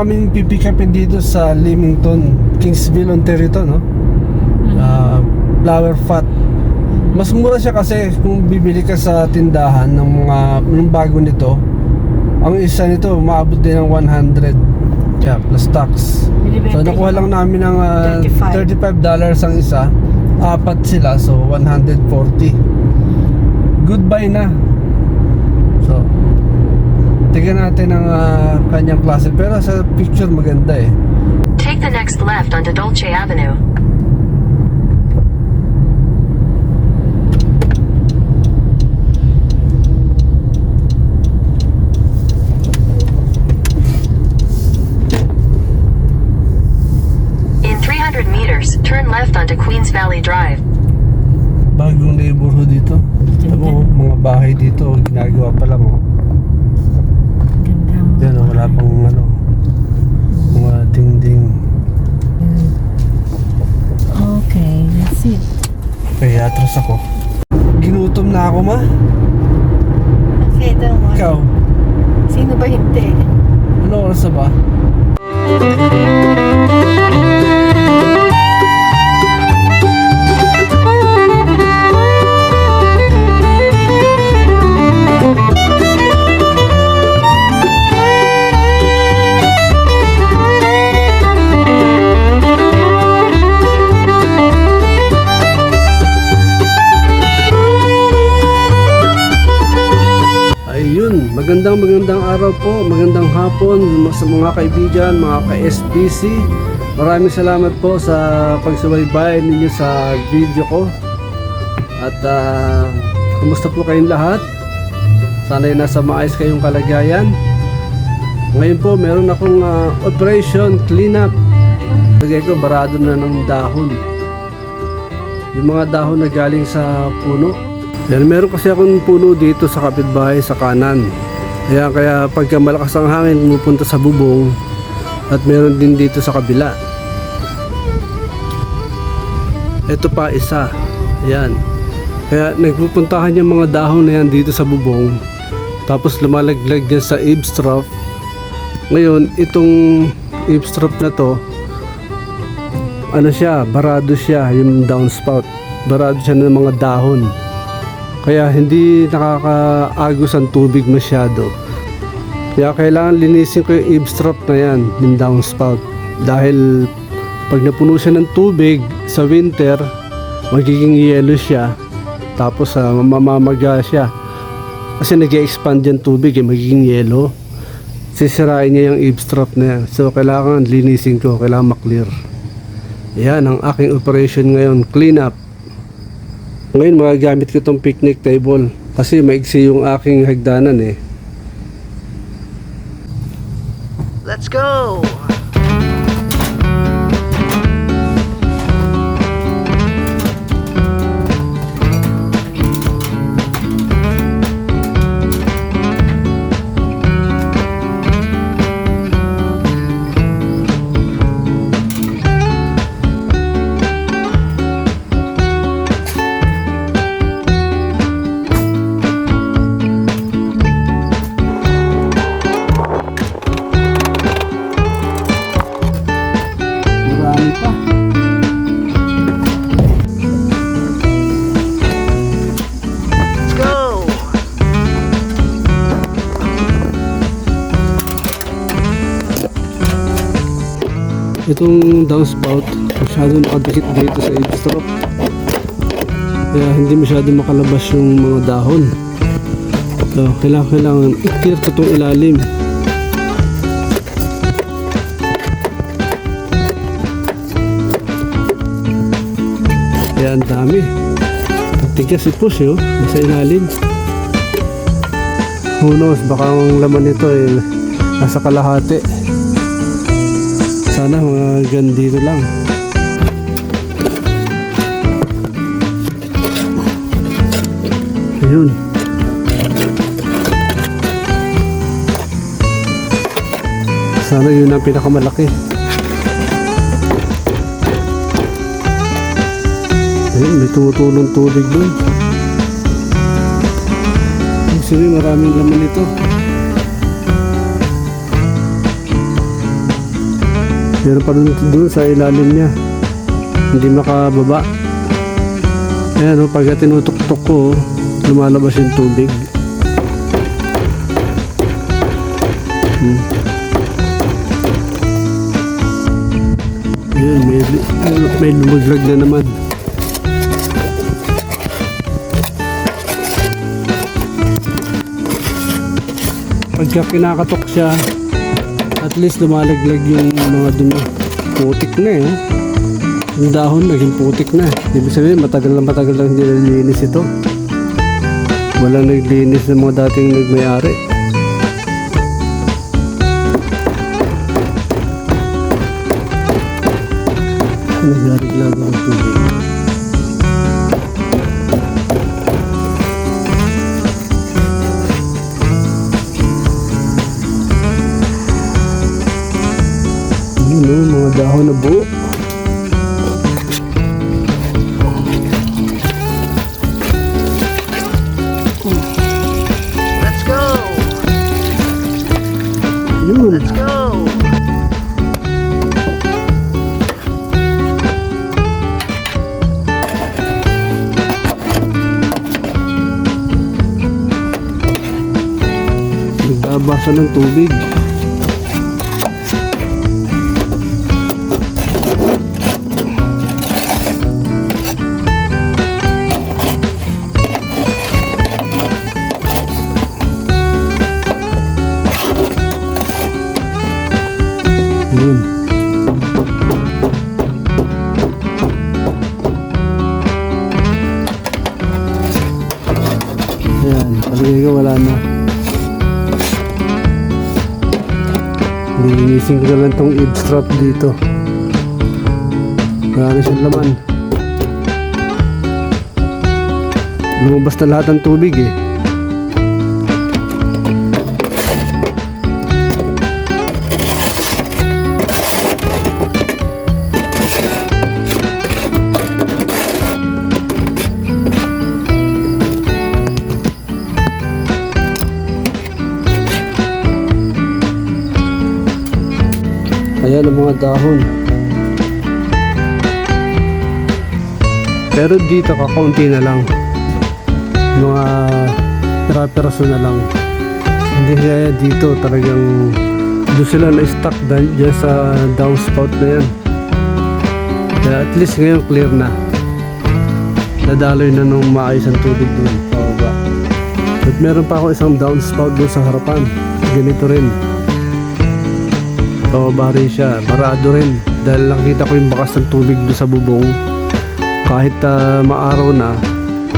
Kaming pipick upin dito sa Leamington, Kingsville, Ontario to, no? Ah, flower fat. Mas mura siya kasi kung bibili ka sa tindahan ng mga ng bago nito, ang isa nito maabot din ng 100 yeah, plus tax. So nakuha lang namin ng ah, 35. 35 dollars ang isa. Apat sila so 140. Goodbye na. So tingnan natin ang ah, kanyang klase pero sa picture maganda eh. Take the next left onto Dolce Avenue. In 300 meters, turn left onto Queens Valley Drive. Bagong neighborhood dito. Alam mo, mga bahay dito ginagawa pa lang oh. Ganda mo. Yan oh, wala pang ano mga dingding. Okay, that's it. Kaya atras ako. Ginutom na ako ma. Okay, don't worry. Ikaw, Sino ba hindi? ano oras na ba? Sa mga kaibigan, mga ka-SBC. Maraming salamat po sa pagsubaybay ninyo sa video ko. At ah, kumusta po kayong lahat? Sana'y nasa maayos kayong kalagayan. Ngayon po, meron akong ah, operation cleanup. Lagay ko, barado na ng dahon. Yung mga dahon na galing sa puno. Yan, meron kasi akong puno dito sa kapitbahay sa kanan. Kaya kaya pagka malakas ang hangin pumupunta sa bubong at meron din dito sa kabila. Ito pa isa. Ayan. Kaya nagpupuntahan yung mga dahon na yan dito sa bubong. Tapos lumalaglag yan sa eavesdrop. Ngayon, itong eavesdrop na to, ano siya, barado siya, yung downspout. Barado siya ng mga dahon. Kaya hindi nakakaagos ang tubig masyado. Kaya kailangan linisin ko yung eavesdrop na yan, yung downspout. Dahil pag napuno siya ng tubig sa winter, magiging yellow siya. Tapos uh, mamamaga siya. Kasi nag expand yung tubig, eh, magiging yellow. Sisirain niya yung eavesdrop na yan. So kailangan linisin ko, kailangan maklear. Yan ang aking operation ngayon, clean up. Ngayon magagamit ko tong picnic table kasi maigsi yung aking hagdanan eh. Let's go! Itong downspout, masyado nakadikit dito sa eavesdrop. Kaya hindi masyado makalabas yung mga dahon. So, kailangan, kailangan i-clear ko itong ilalim. Kaya ang dami. Tigas si push oh, nasa ilalim. Who knows, baka ang laman nito ay nasa kalahati. Sana mga gandito lang. Ayun. Sana yun ang pinakamalaki. Ayun, may tumutulong tubig doon. Sabihin, maraming laman ito. Meron pa dun, sa ilalim niya. Hindi makababa. Ayan o, pagka tinutuktok ko, lumalabas yung tubig. Hmm. Ayan, may, may lumaglag na naman. Pagka kinakatok siya, at least lumalaglag yung mga dumi. Putik na eh. Yung dahon naging putik na. Ibig sabihin matagal na matagal lang hindi nalilinis ito. Walang naglinis ng mga dating nagmayari. Naglariglag ang tubig. Yun o, mga dahon na buo. Let's go. Yun. Let's go. Nagbabasa ng tubig. Lilinisin ko na lang tong eavesdrop dito. Wala na siyang laman. Lumabas na lahat ng tubig eh. Ayan ang mga dahon. Pero dito kakaunti na lang. Mga pera-peraso na lang. Hindi kaya dito talagang doon sila na-stuck dyan sa downspout na yan. Kaya at least ngayon clear na. Nadaloy na nung maayos ang tubig doon. Pababa. At meron pa ako isang downspout doon sa harapan. Ganito rin. Pababa rin siya. Barado rin. Dahil nakita ko yung bakas ng tubig doon sa bubong. Kahit ah, maaraw na,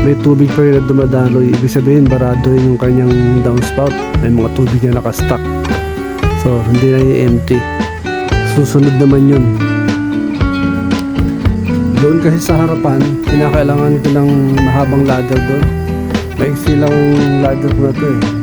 may tubig pa rin na dumadaloy. Ibig sabihin, barado rin yung kanyang downspout. May mga tubig na nakastock. So, hindi na yung empty. Susunod naman yun. Doon kasi sa harapan, kinakailangan ko ng mahabang ladder doon. Maiksi lang ladder ko na to eh.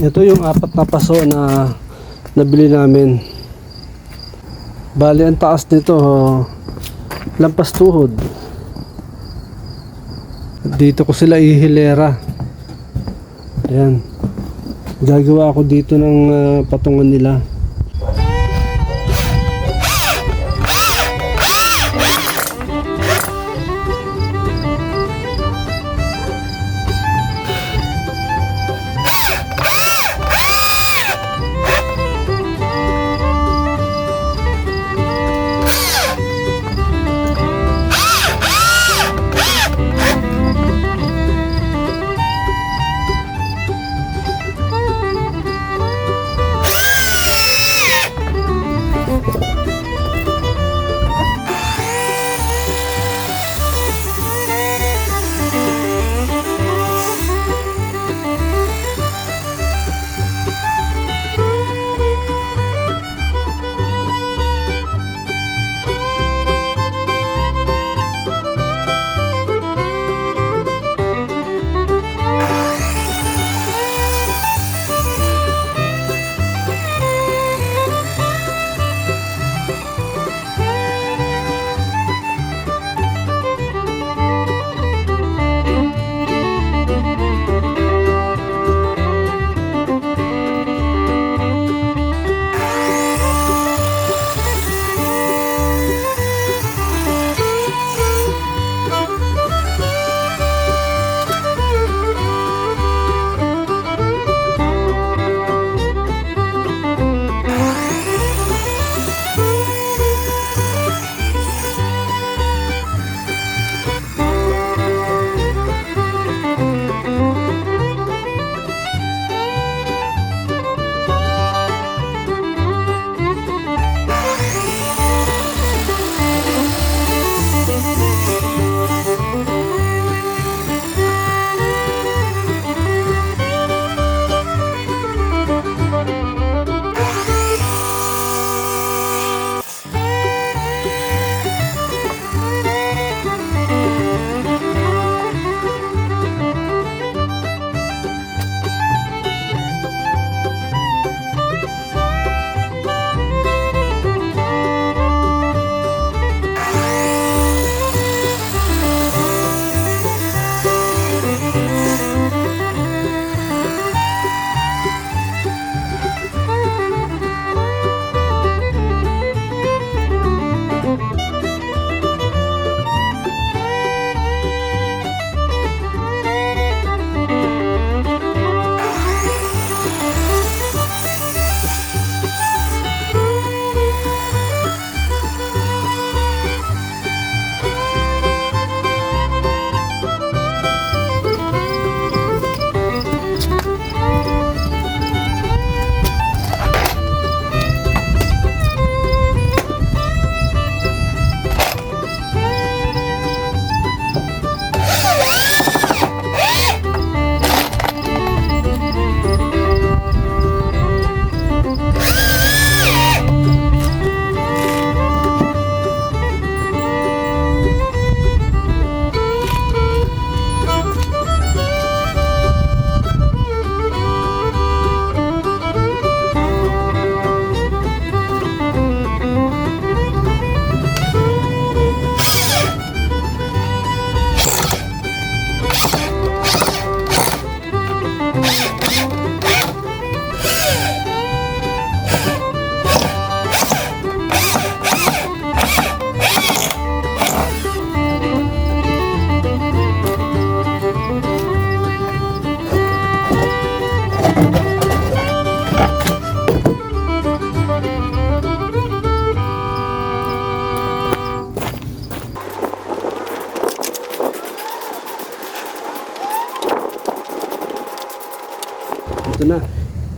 Ito yung apat na paso na nabili namin. Bali ang taas nito lampas tuhod. Dito ko sila ihilera. Ayan. Gagawa ako dito ng ah, patungan nila.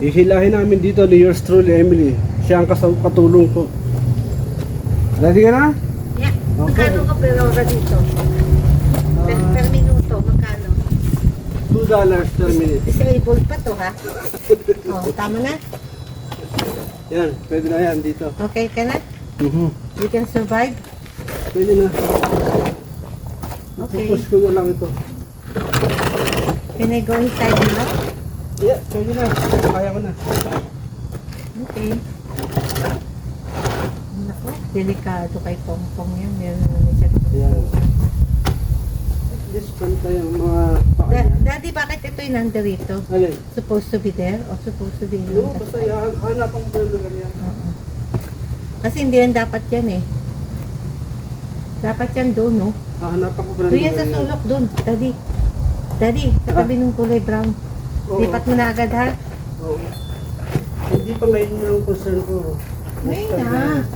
Ihilahin namin dito ni yours truly, Emily. Siya ang katulong ko. Ready ka na? Yeah. Okay. Magkano ka per hora dito? Per, per minuto, magkano? $2 dollars per minute. Disabled pa to ha? oh, tama na? Yan, pwede na yan dito. Okay ka na? Mhm. You can survive? Pwede na. Okay. Push ko na lang ito. Can I go inside now? Yeah, pwede na. Kaya ko na. Okay. Naku, delikado kay Pongpong yan. Meron naman siya. Yan. This pantay ang mga paa Da- niya. Daddy, bakit ito yung nandito? Alin? Supposed to be there or supposed to be in No, the basta side? yan. Hanap ang yan. Oo. Kasi hindi yan dapat yan eh. Dapat yan doon, no? Hahanap ako ng Doon yan sa sulok doon. Daddy. Daddy, sa tabi ng kulay brown. Oo. Lipat mo na agad ha. Oo. Hindi pa ngayon yung concern ko. Ngayon na.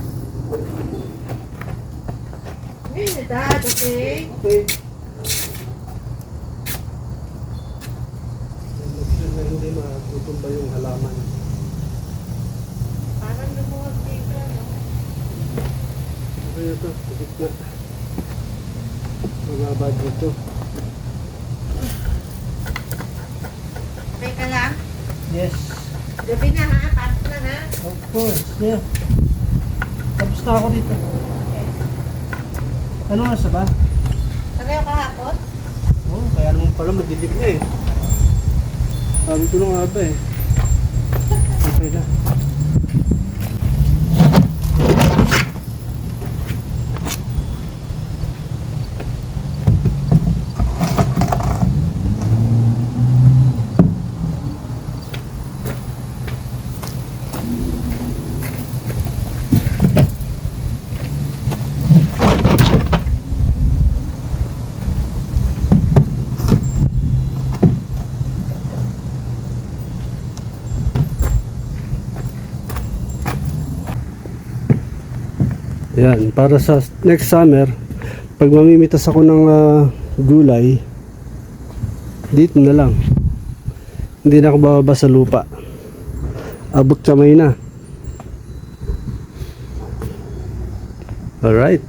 Ngayon na, Dad, okay? Okay. Na hindi matutumba yung halaman. Parang lumuwag dito, no? Okay na ito, gitna. Mababa dito. Okay ka lang? Yes. Gabi na ha, pasok na ha. Of course, yeah. Tapos na ako dito. Ano nga sa ba? Pareho kahapon? Oo, oh, kaya naman pala madilim na eh. Sabi ko na nga ba eh. Okay na. Yan, para sa next summer, pag mamimitas ako ng ah, gulay, dito na lang. Hindi na ako bababa sa lupa. Abot kamay na. Alright.